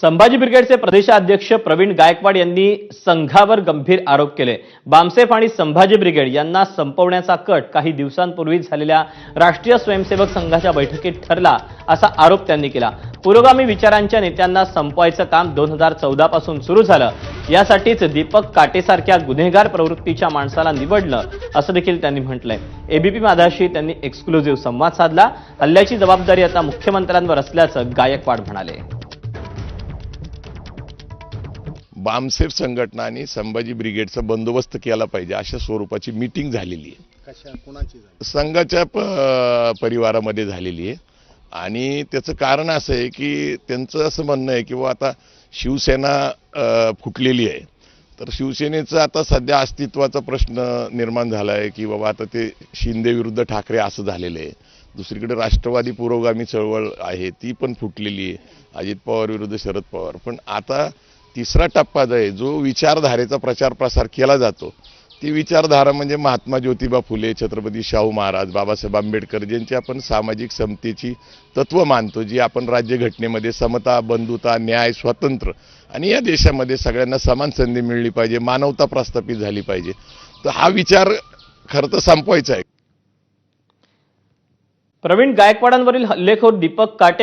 संभाजी ब्रिगेडचे प्रदेशाध्यक्ष प्रवीण गायकवाड यांनी संघावर गंभीर आरोप केले. बामसेफ आणि संभाजी ब्रिगेड यांना संपवण्याचा कट काही दिवसांपूर्वी झालेल्या राष्ट्रीय स्वयंसेवक संघाच्या बैठकीत ठरला असा आरोप त्यांनी केला. पुरोगामी विचारांच्या नेत्यांना संपवायचं काम दोन हजार चौदा पासून सुरू झालं. यासाठीच दीपक काटेसारख्या गुन्हेगार प्रवृत्तीच्या माणसाला निवडलं असं देखील त्यांनी म्हटलंय. एबीपी माधाशी त्यांनी एक्सक्लुझिव्ह संवाद साधला. हल्ल्याची जबाबदारी आता मुख्यमंत्र्यांवर असल्याचं गायकवाड म्हणाले. बामसेफ संघटना आणि संभाजी ब्रिगेडचा बंदोबस्त केला पाहिजे अशा स्वरूपाची मीटिंग झालेली आहे. संघाच्या प- परिवारामध्ये झालेली आहे. आणि त्याचं कारण असं आहे की त्यांचं असं म्हणणं आहे की आता शिवसेना फुटलेली आहे. तर शिवसेनेचं आता सध्या अस्तित्वाचा प्रश्न निर्माण झाला आहे की बाबा आता ते शिंदे विरुद्ध ठाकरे असं झालेलं आहे. दुसरीकडे राष्ट्रवादी पुरोगामी चळवळ आहे ती पण फुटलेली आहे. अजित पवार विरुद्ध शरद पवार. पण आता तिसरा टप्पा जो आहे जो विचारधारेचा प्रचार प्रसार केला जातो ती विचारधारा म्हणजे महात्मा ज्योतिबा फुले छत्रपती शाहू महाराज बाबासाहेब आंबेडकर ज्यांची आपण सामाजिक समतेची तत्व मानतो जी आपण राज्यघटनेमध्ये समता बंधुता न्याय स्वातंत्र्य आणि या देशामध्ये सगळ्यांना समान संधी मिळली पाहिजे मानवता प्रस्थापित झाली पाहिजे. तर हा विचार खरं तर संपवायचा आहे. प्रवीण गायकवाडांवरील हल्लेखोर दीपक काटे